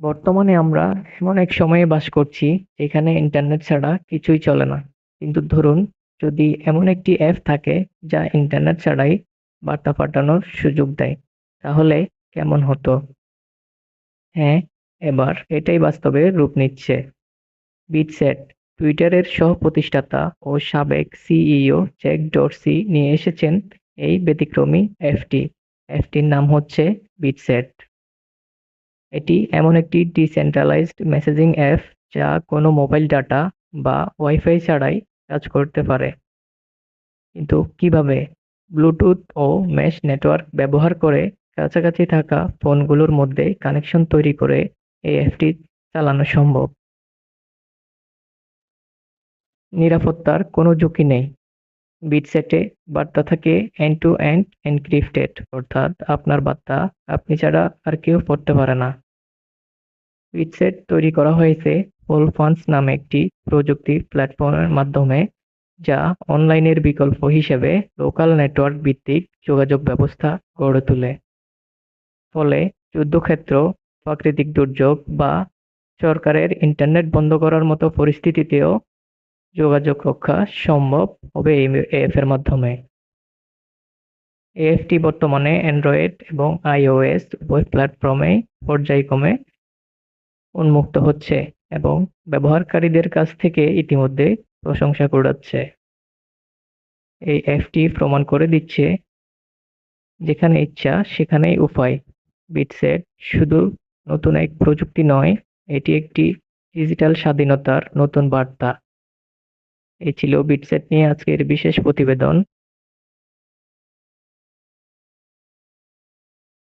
বর্তমানে আমরা এমন এক সময়ে বাস করছি, যেখানে ইন্টারনেট ছাড়া কিছুই চলে না। কিন্তু ধরুন, যদি এমন একটি অ্যাপ থাকে, যা ইন্টারনেট ছাড়াই বার্তা পাঠানোর সুযোগ দেয়, তাহলে কেমন হতো? হ্যাঁ এবার এটাই বাস্তবে রূপ নিচ্ছে। বিটসেট টুইটারের সহ-প্রতিষ্ঠাতা ও সাবেক সিইও জ্যাক ডরসি নিয়ে এসেছেন এই ব্যতিক্রমী অ্যাপটি অ্যাপটির নাম হচ্ছে বিটসেট এটি এমন একটি ডিসেন্ট্রালাইজড মেসেজিং অ্যাপ যা কোনো মোবাইল ডাটা বা ওয়াইফাই ছাড়াই কাজ করতে পারে। কিন্তু কীভাবে ব্লুটুথ ও মেশ নেটওয়ার্ক ব্যবহার করে কাছাকাছি থাকা ফোনগুলোর মধ্যে কানেকশন তৈরি করে এই অ্যাপটি চালানো সম্ভব? নিরাপত্তার কোনো ঝুঁকি নেই। বিটসেটে বার্তা থাকে এন্ড টু এন্ড এনক্রিপ্টেড অর্থাৎ আপনার বার্তা আপনি ছাড়া আর কেউ পড়তে পারে না। বিটসেট তৈরি করা হয়েছে ফান্ডস নামে একটি প্রযুক্তি প্ল্যাটফর্মের মাধ্যমে, যা অনলাইনের বিকল্প হিসেবে লোকাল নেটওয়ার্ক ভিত্তিক যোগাযোগ ব্যবস্থা গড়ে তোলে। ফলে যুদ্ধক্ষেত্র, প্রাকৃতিক দুর্যোগ বা সরকারের ইন্টারনেট বন্ধ করার মতো পরিস্থিতিতেও যোগাযোগ রক্ষা সম্ভব হবে এই অ্যাপের মাধ্যমে। অ্যাপটি বর্তমানে অ্যান্ড্রয়েড এবং আইওএস উভয় প্ল্যাটফর্মে পর্যায়ক্রমে উন্মুক্ত হচ্ছে এবং ব্যবহারকারীদের কাছ থেকে ইতিমধ্যে প্রশংসা কুড়াচ্ছে। এই অ্যাপটি প্রমাণ করে দিচ্ছে, যেখানে ইচ্ছা সেখানেই উপায়। বিটসেট শুধু নতুন এক প্রযুক্তি নয়, এটি একটি ডিজিটাল স্বাধীনতার নতুন বার্তা। এই ছিল বিটসেট নিয়ে আজকের বিশেষ প্রতিবেদন।